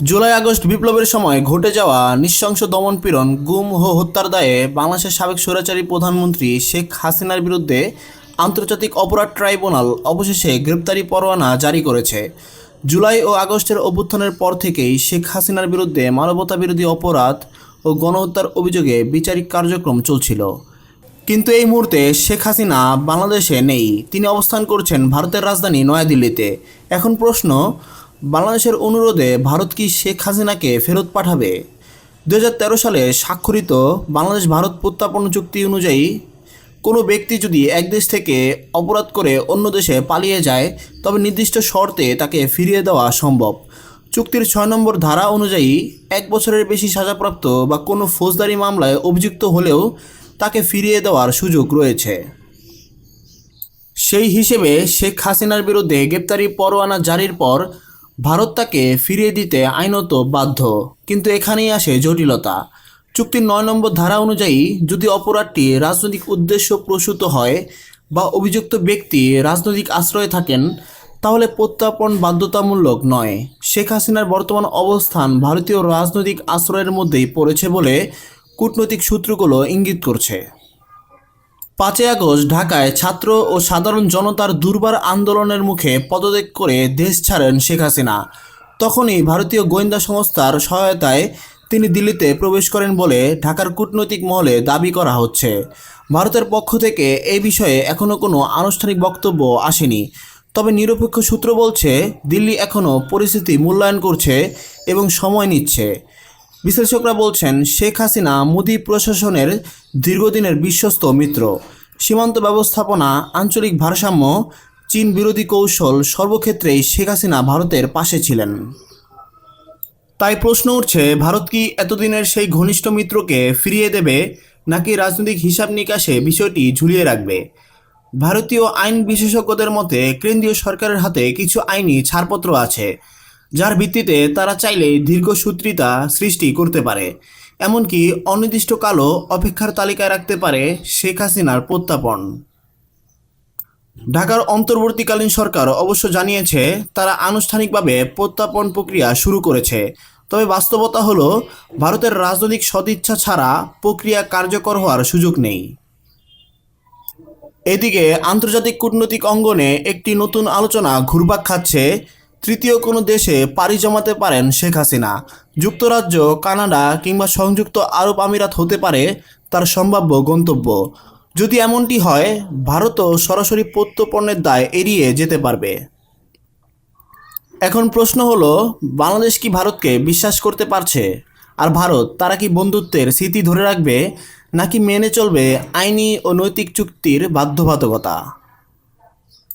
July August বিপ্লবের সময় ঘটে যাওয়া নৃশংস দমনপীড়ন, গুম ও হত্যার দায়ে বাংলাদেশের সাবেক স্বৈরাচারী প্রধানমন্ত্রী শেখ হাসিনার বিরুদ্ধে আন্তর্জাতিক অপরাধ ট্রাইব্যুনাল অবশেষে গ্রেপ্তারি পরোয়ানা জারি করেছে। জুলাই ও আগস্টের অভ্যুত্থানের পর থেকেই শেখ হাসিনার বিরুদ্ধে মানবতাবিরোধী অপরাধ ও গণহত্যার অভিযোগে বিচারিক কার্যক্রম চলছিল। কিন্তু এই মুহূর্তে শেখ হাসিনা বাংলাদেশে নেই। তিনি অবস্থান করছেন ভারতের রাজধানী নয়াদিল্লিতে। এখন প্রশ্ন বাংলাদেশের অনুরোধে ভারত কি শেখ হাসিনাকে ফেরত পাঠাবে? দু হাজার তেরো সালে স্বাক্ষরিত বাংলাদেশ ভারত প্রত্যাপন চুক্তি অনুযায়ী কোনো ব্যক্তি যদি এক দেশ থেকে অপরাধ করে অন্য দেশে পালিয়ে যায়, তবে নির্দিষ্ট শর্তে তাকে ফিরিয়ে দেওয়া সম্ভব। চুক্তির ছয় নম্বর ধারা অনুযায়ী এক বছরের বেশি সাজাপ্রাপ্ত বা কোনো ফৌজদারি মামলায় অভিযুক্ত হলেও তাকে ফিরিয়ে দেওয়ার সুযোগ রয়েছে। সেই হিসেবে শেখ হাসিনার বিরুদ্ধে গ্রেপ্তারি পরোয়ানা জারির পর ভারত তাকে ফিরিয়ে দিতে আইনত বাধ্য, কিন্তু এখানেই আসে জটিলতা। চুক্তির নয় নম্বর ধারা অনুযায়ী, যদি অপরাধটি রাজনৈতিক উদ্দেশ্য প্রসূত হয় বা অভিযুক্ত ব্যক্তি রাজনৈতিক আশ্রয়ে থাকেন, তাহলে প্রত্যাপন বাধ্যতামূলক নয়। শেখ হাসিনার বর্তমান অবস্থান ভারতীয় রাজনৈতিক আশ্রয়ের মধ্যেই পড়েছে বলে কূটনৈতিক সূত্রগুলো ইঙ্গিত করছে। পাঁচই আগস্ট ঢাকায় ছাত্র ও সাধারণ জনতার দুর্বার আন্দোলনের মুখে পদত্যাগ করে দেশ ছাড়েন শেখ হাসিনা। তখনই ভারতীয় গোয়েন্দা সংস্থার সহায়তায় তিনি দিল্লিতে প্রবেশ করেন বলে ঢাকার কূটনৈতিক মহলে দাবি করা হচ্ছে। ভারতের পক্ষ থেকে এই বিষয়ে এখনও কোনো আনুষ্ঠানিক বক্তব্য আসেনি। তবে নিরপেক্ষ সূত্র বলছে, দিল্লি এখনও পরিস্থিতি মূল্যায়ন করছে এবং সময় নিচ্ছে। বিশ্লেষকরা বলছেন, শেখ হাসিনা মোদি প্রশাসনের দীর্ঘদিনের বিশ্বস্ত মিত্র। সীমান্ত ব্যবস্থাপনা, আঞ্চলিক ভারসাম্য, চীন বিরোধী কৌশল সর্বক্ষেত্রেই শেখ হাসিনা ভারতের পাশে ছিলেন। তাই প্রশ্ন উঠছে, ভারত কি এতদিনের সেই ঘনিষ্ঠ মিত্রকে ফিরিয়ে দেবে, নাকি রাজনৈতিক হিসাব নিকাশে বিষয়টি ঝুলিয়ে রাখবে? ভারতীয় আইন বিশেষজ্ঞদের মতে, কেন্দ্রীয় সরকারের হাতে কিছু আইনি ছাড়পত্র আছে। যার ভিত্তিতে তারা চাইলে দীর্ঘসূত্রিতা সৃষ্টি করতে পারে। এমনকি অনির্দিষ্টকালও অপেক্ষার তালিকায় রাখতে পারে শেখ হাসিনার প্রত্যাপন। ঢাকার অন্তর্বর্তীকালীন সরকার অবশ্য জানিয়েছে, তারা আনুষ্ঠানিকভাবে প্রত্যাপন প্রক্রিয়া শুরু করেছে। তবে বাস্তবতা হল, ভারতের রাজনৈতিক সদিচ্ছা ছাড়া প্রক্রিয়া কার্যকর হওয়ার সুযোগ নেই। এদিকে আন্তর্জাতিক কূটনৈতিক অঙ্গনে একটি নতুন আলোচনা ঘুরপাক খাচ্ছে তৃতীয় কোনো দেশে পাড়ি জমাতে পারেন শেখ হাসিনা। যুক্তরাজ্য, কানাডা কিংবা সংযুক্ত আরব আমিরাত হতে পারে তার সম্ভাব্য গন্তব্য। যদি এমনটি হয়, ভারতও সরাসরি প্রত্যর্পণের দায় এড়িয়ে যেতে পারবে। এখন প্রশ্ন হলো, বাংলাদেশ কি ভারতকে বিশ্বাস করতে পারছে? আর ভারত, তারা কি বন্ধুত্বের স্মৃতি ধরে রাখবে, নাকি মেনে চলবে আইনি ও নৈতিক চুক্তির বাধ্যবাধকতা?